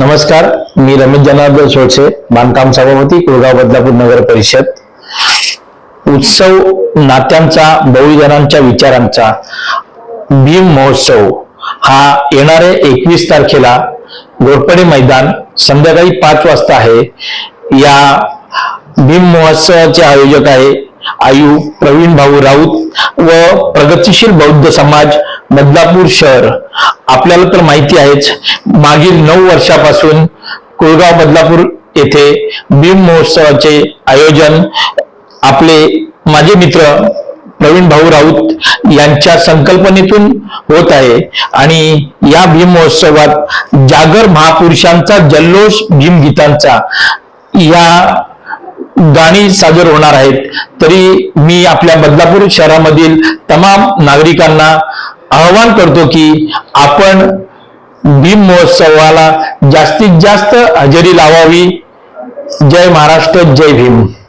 नमस्कार मी रमेश जनार्दन सोळसे बांधकाम सभापती कुळगाव बदलापूर नगर परिषद. उत्सव नात्यांचा बहुजनांच्या विचारांचा भीम महोत्सव हा येणाऱ्या एकवीस तारखेला घोरपडे मैदान संध्याकाळी पाच वाजता आहे. या भीम महोत्सवाचे आयोजक आहे आयु प्रवीण भाऊ राऊत व प्रगतिशील बौद्ध समाज बदलापूर शहर. आपल्याला तर माहिती आहेच मागील नऊ वर्षापासून कुळगाव बदलापूर येथे भीम महोत्सवाचे आयोजन आपले माझे मित्र प्रवीण भाऊ राऊत यांच्या संकल्पनेतून होत आहे. आणि या भीम महोत्सवात जागर महापुरुषांचा जल्लोष भीम गीतांचा या गाणी सादर होणार आहेत. तरी मी आपल्या बदलापूर शहरामधील तमाम नागरिकांना आवाहन करतो की आपण भीम महोत्सवाला जास्तीत जास्त हजेरी लावावी. जय महाराष्ट्र जय भीम.